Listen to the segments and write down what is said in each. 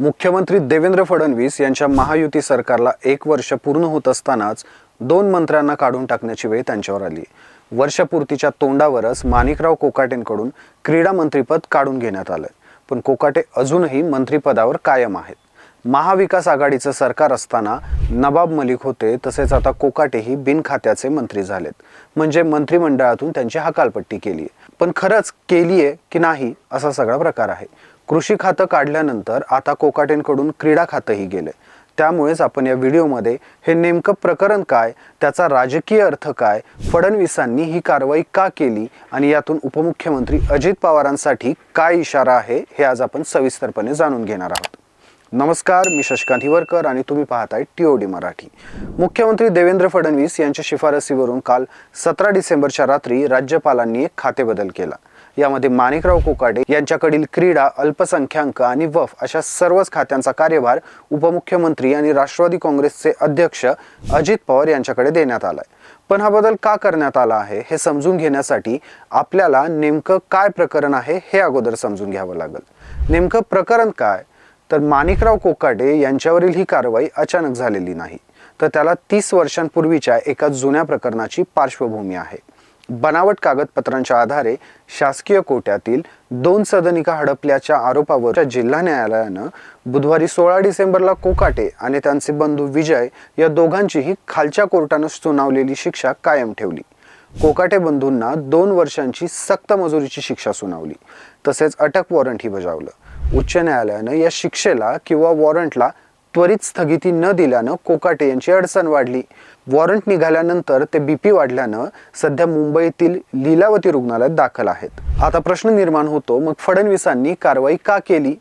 मुख्यमंत्री देवेंद्र फडणवीस यांच्या महायुती सरकारला एक वर्ष पूर्ण होत असतानाच दोन मंत्र्यांना काढून टाकण्याची वेळ त्यांच्यावर आली. वर्षपूर्तीच्या तोंडावरच माणिकराव कोकाटेंकडून क्रीडा मंत्रीपद काढून घेण्यात आलंय. पण कोकाटे अजूनही मंत्रिपदावर कायम आहेत. महाविकास आघाडीचं सरकार असताना नवाब मलिक होते तसेच आता कोकाटेही बिनखात्याचे मंत्री झालेत. म्हणजे मंत्रिमंडळातून त्यांची हकालपट्टी केली पण खरंच केलीये की नाही असा सगळा प्रकार आहे. कृषी खातं काढल्यानंतर आता कोकाटेंकडून क्रीडा खातंही गेले. त्यामुळेच आपण या व्हिडिओमध्ये हे नेमकं प्रकरण काय त्याचा राजकीय अर्थ काय फडणवीसांनी ही कारवाई का केली आणि यातून उपमुख्यमंत्री अजित पवारांसाठी काय इशारा आहे हे आज आपण सविस्तरपणे जाणून घेणार आहोत. नमस्कार मी शशकांत हिवरकर आणि तुम्ही पाहताय टीओडी मराठी. मुख्यमंत्री देवेंद्र फडणवीस यांच्या शिफारसीवरून काल सतरा डिसेंबरच्या रात्री राज्यपालांनी एक खातेबदल केला. यामध्ये माणिकराव कोकाटे यांच्याकडील क्रीडा अल्पसंख्याक आणि वफ अशा सर्वच खात्यांचा कार्यभार उपमुख्यमंत्री आणि राष्ट्रवादी काँग्रेसचे अध्यक्ष अजित पवार यांच्याकडे देण्यात आलाय. पण हा बदल का करण्यात आला आहे हे समजून घेण्यासाठी आपल्याला नेमकं काय प्रकरण आहे हे अगोदर समजून घ्यावं लागेल. नेमकं प्रकरण काय? तर माणिकराव कोकाटे यांच्यावरील ही कारवाई अचानक झालेली नाही. तर त्याला तीस वर्षांपूर्वीच्या एका जुन्या प्रकरणाची पार्श्वभूमी आहे. बनावट कागदपत्रांच्या आधारे शासकीय कोट्यातील दोन सदनिका हडपल्याच्या आरोपावर जिल्हा न्यायालयानं बुधवारी सोळा डिसेंबरला कोकाटे आणि त्यांचे बंधू विजय या दोघांचीही खालच्या कोर्टानं सुनावलेली शिक्षा कायम ठेवली. कोकाटे बंधूंना दोन वर्षांची सक्त मजुरीची शिक्षा सुनावली. तसेच अटक वॉरंटही बजावलं. उच्च न्यायालयानं या शिक्षेला किंवा वॉरंटला त्वरित स्थगिती न दिल्यानं कोकाटे यांची अडचण वाढली. वॉरंट निघाल्यानंतर ते बीपी वाढल्यानं सध्या मुंबईतील लीलावती रुग्णालयात दाखल आहेत. आता प्रश्न निर्माण होतो मग फडणवीसांनी कारवाई का केली?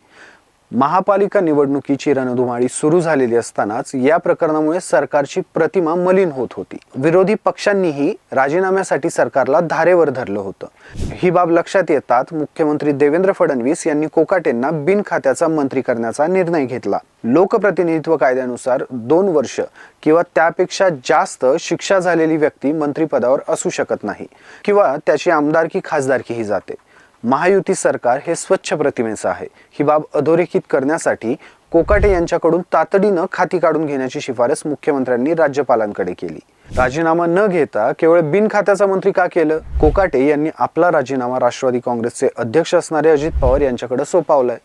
महापालिका निवडणुकीची रणधुमाळी सुरू झालेली असतानाच या प्रकरणामुळे सरकारची प्रतिमा मलिन होत होती. विरोधी पक्षांनीही राजीनाम्यासाठी सरकारला धारेवर धरलं होतं. ही बाब लक्षात येतात मुख्यमंत्री देवेंद्र फडणवीस यांनी कोकाटेंना बिनखात्याचा मंत्री करण्याचा निर्णय घेतला. लोकप्रतिनिधित्व कायद्यानुसार दोन वर्ष किंवा त्यापेक्षा जास्त शिक्षा झालेली व्यक्ती मंत्रिपदावर असू शकत नाही किंवा त्याची आमदारकी खासदारकीही जाते. महायुती सरकार हे स्वच्छ प्रतिमेचं आहे. ही बाब अधोरेखित करण्यासाठी कोकाटे यांच्याकडून तातडीनं खाती काढून घेण्याची शिफारस मुख्यमंत्र्यांनी राज्यपालांकडे केली. राजीनामा न घेता केवळ बिनखात्याचा मंत्री का केलं? कोकाटे यांनी आपला राजीनामा राष्ट्रवादी काँग्रेसचे अध्यक्ष असणारे अजित पवार यांच्याकडे सोपावलाय.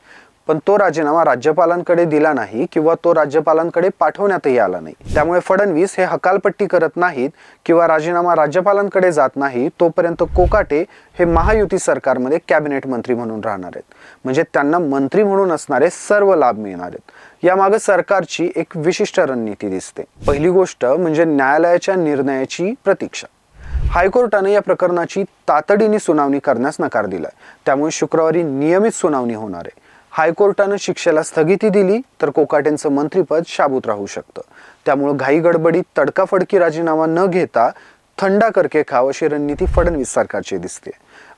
पण तो राजीनामा राज्यपालांकडे दिला नाही किंवा तो राज्यपालांकडे पाठवण्यातही आला नाही. त्यामुळे फडणवीस हे हकालपट्टी करत नाहीत किंवा राजीनामा राज्यपालांकडे जात नाही तोपर्यंत कोकाटे हे महायुती सरकारमध्ये कॅबिनेट मंत्री म्हणून राहणार आहेत. म्हणजे त्यांना मंत्री म्हणून असणारे सर्व लाभ मिळणार आहेत. यामागे सरकारची एक विशिष्ट रणनीती दिसते. पहिली गोष्ट म्हणजे न्यायालयाच्या निर्णयाची प्रतीक्षा. हायकोर्टाने या प्रकरणाची तातडीने सुनावणी करण्यास नकार दिलाय. त्यामुळे शुक्रवारी नियमित सुनावणी होणार आहे. हायकोर्टानं शिक्षेला स्थगिती दिली तर कोकाटेंचं मंत्रीपद शाबूत राहू शकतं. त्यामुळं घाई गडबडीत तडकाफडकी राजीनामा न घेता थंडा करके खाव अशी रणनीती फडणवीस सरकारची दिसते.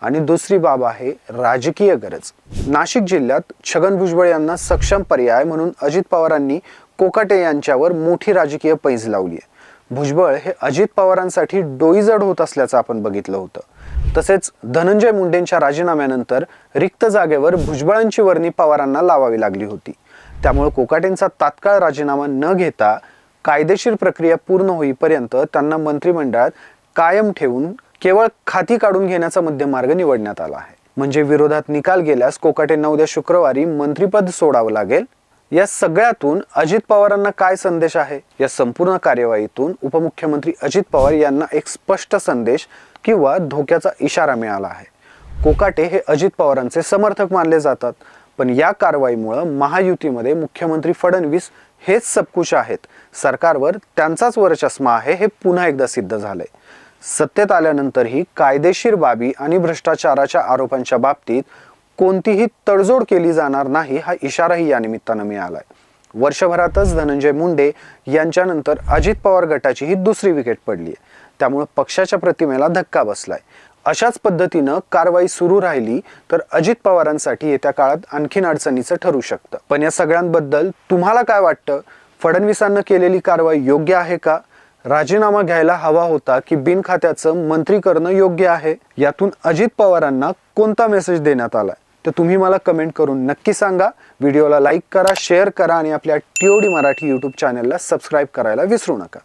आणि दुसरी बाब आहे राजकीय गरज. नाशिक जिल्ह्यात छगन भुजबळ यांना सक्षम पर्याय म्हणून अजित पवारांनी कोकाटे यांच्यावर मोठी राजकीय पैज लावली आहे भुजबळ हे अजित पवारांसाठी डोईजड होत असल्याचं आपण बघितलं होतं. तसेच धनंजय मुंडेंच्या राजीनाम्यानंतर रिक्त जागेवर भुजबळांची वर्णी पवारांना लावावी लागली होती. त्यामुळे कोकाटेंचा तात्काळ राजीनामा न घेता कायदेशीर प्रक्रिया पूर्ण होईपर्यंत त्यांना मंत्रिमंडळात कायम ठेवून केवळ खाती काढून घेण्याचा मध्यमार्ग निवडण्यात आला आहे. म्हणजे विरोधात निकाल गेल्यास कोकाटेंना उद्या शुक्रवारी मंत्रिपद सोडावं लागेल. या सगळ्यातून अजित पवारांना काय संदेश आहे? या संपूर्ण कार्यवाहीतून उपमुख्यमंत्री अजित पवार यांना एक स्पष्ट संदेश किंवा धोक्याचा इशारा मिळाला आहे. कोकाटे हे अजित पवारांचे समर्थक मानले जातात. पण या कारवाईमुळं महायुतीमध्ये मुख्यमंत्री फडणवीस हेच सबकुश आहेत. सरकारवर त्यांचाच वरचष्मा आहे हे पुन्हा एकदा सिद्ध झालंय. सत्तेत आल्यानंतरही कायदेशीर बाबी आणि भ्रष्टाचाराच्या आरोपांच्या बाबतीत कोणतीही तडजोड केली जाणार नाही हा इशाराही या निमित्तानं मिळाला आहे वर्षभरातच धनंजय मुंडे यांच्यानंतर अजित पवार गटाची ही दुसरी विकेट पडली आहे. त्यामुळे पक्षाच्या प्रतिमेला धक्का बसलाय. अशाच पद्धतीनं कारवाई सुरू राहिली तर अजित पवारांसाठी येत्या काळात आणखीन अडचणीचं ठरू शकतं. पण या सगळ्यांबद्दल तुम्हाला काय वाटतं? फडणवीसांना केलेली कारवाई योग्य आहे का? राजीनामा घ्यायला हवा होता की बिनखात्याचं मंत्री करणं योग्य आहे? यातून अजित पवारांना कोणता मेसेज देण्यात आलाय? तर तुम्ही मला कमेंट करून नक्की सांगा. व्हिडिओला लाईक करा शेअर करा आणि आपल्या T O D Marathi YouTube चॅनलला सबस्क्राईब करायला विसरू नका.